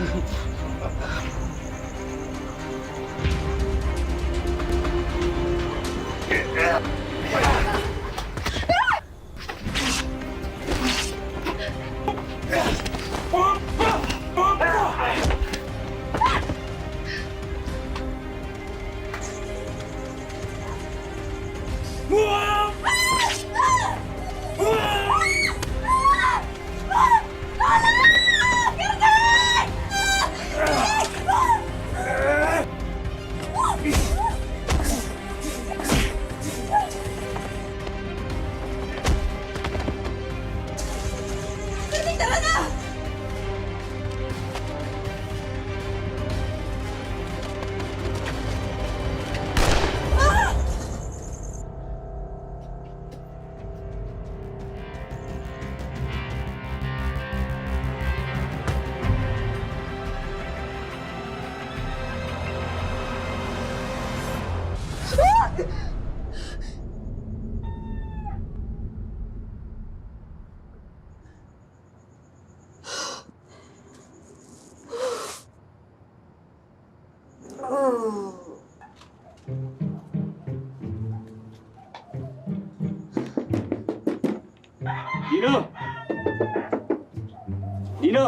Yeah. Dino! Dino!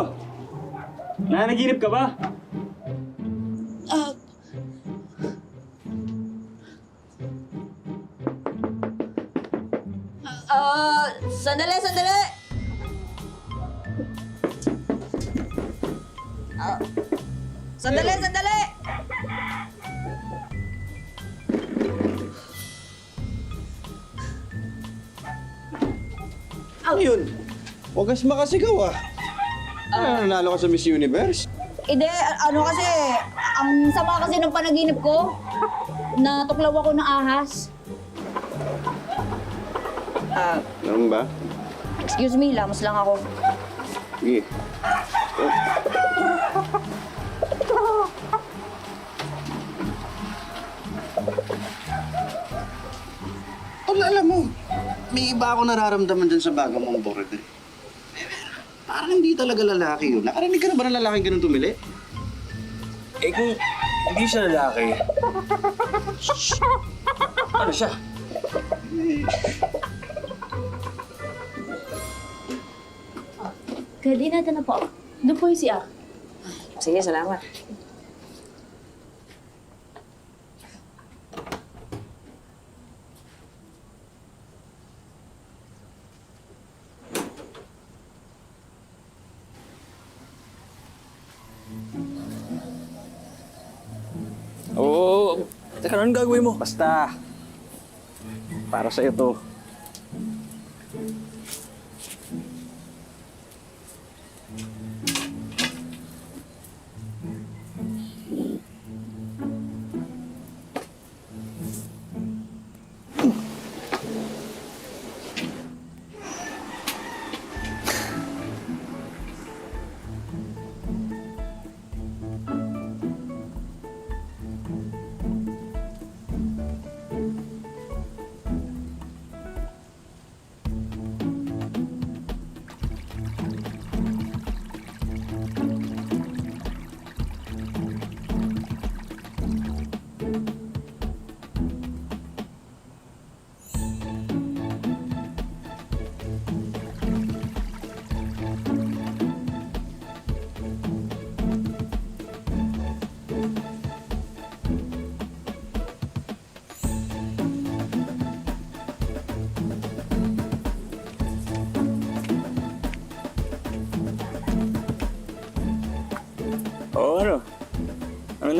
Nanaginip ka ba? Ah, sandali, sandali! Ah, sandali, sandali! Ano yun? Huwag kas makasigaw ah. Ano, nanalo ka sa Miss Universe? A- ano kasi, ang sama kasi ng panaginip ko. Natuklaw ako ng ahas. Ah, Ganun ba? Excuse me, lamos lang ako. Sige. Tol, alam mo, may iba ako nararamdaman dyan sa bago mong border. Parang hindi talaga lalaki yun. Nakarinig ka na ba ng lalaking ganun tumili? Eh kung hindi siya lalaki, ano siya? Pwede natin na po. Doon po yung CR. Sige, salamat. Oo. Teka, anong gagawin mo? Basta, para sa ito.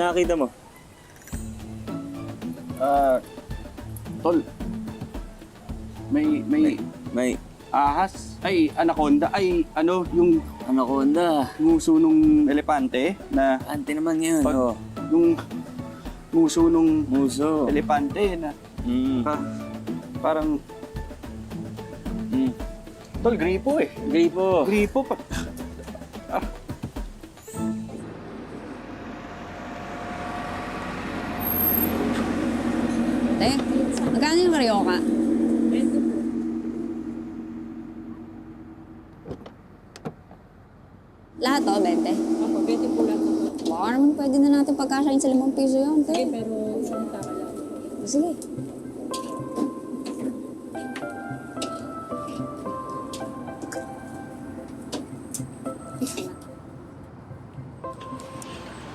Nakakita mo? Ah, tol. May, may, May ahas. Ay, anaconda. Ay, ano, yung anaconda. nguso nung elepante na Ante naman yun. Pag- oh. yung nguso nung Muso. elepante na Mm. ah, parang Mm. tol gripo eh. Gripo. Gripo pa. Te, magkano yung Marioka? Lahat to, 20? Opo, pwede po lang. Baka naman pwede na natin pagkasyahin sa limang piso yun, te. Sige, pero isang tara lang. Sige.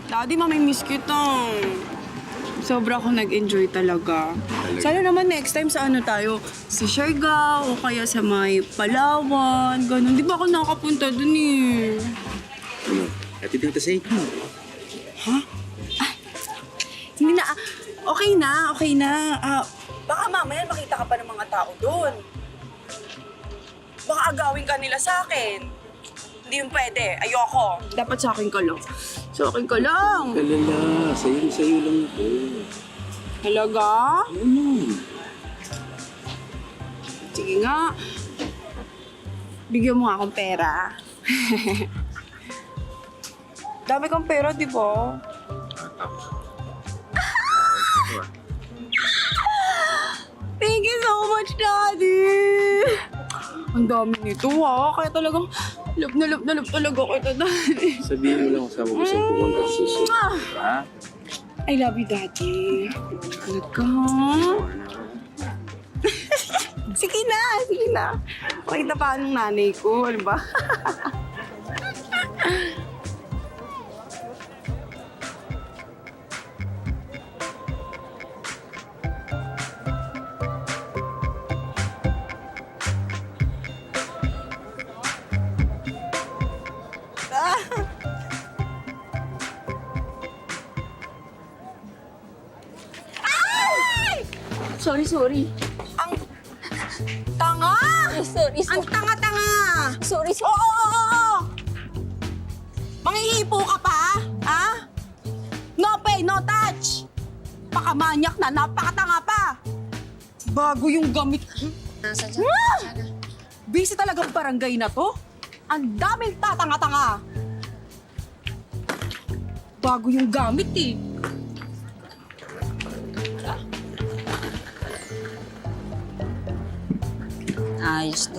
Daddy, mamimiss kita. Sobra ako nag-enjoy talaga. Sana naman next time sa ano tayo, sa Siargao o kaya sa may Palawan, ganun. Di ba ako nakakapunta dun eh? Ano? Happy dito sa inyo. Hindi na, ah, okay na, okay na. Ah, baka mamaya makita ka pa ng mga tao doon. Baka agawin ka nila sa akin. Hindi yung pwede. Ayoko. Dapat sa akin ka lang. Sa akin ka lang. Kalala, sa'yo, sa'yo lang ito. Talaga? Ano? Sige nga. Bigyan mo nga akong pera. Dami kang pera, di ba? Thank you so much, Daddy! Ang dami nito, ha? Kaya talagang love na love na love talaga kita, Daddy. Sabihin mo lang kung saan mo gusto pumunta sa susunod. Ha? I love you, Daddy. Talaga, sige na, sige na. Pakita pa anong nanay ko, ano ba? Sorry, sorry. Ang tanga! Sorry, Ang tanga-tanga! Sorry, Oo, oo, oo, oo! Manghihipo ka pa? Ha? No pay, no touch! Pakamanyak na, napakatanga pa! Bago yung gamit. Nasa Ah! Busy talagang barangay na to. Ang daming tatanga-tanga. Bago yung gamit eh. mais.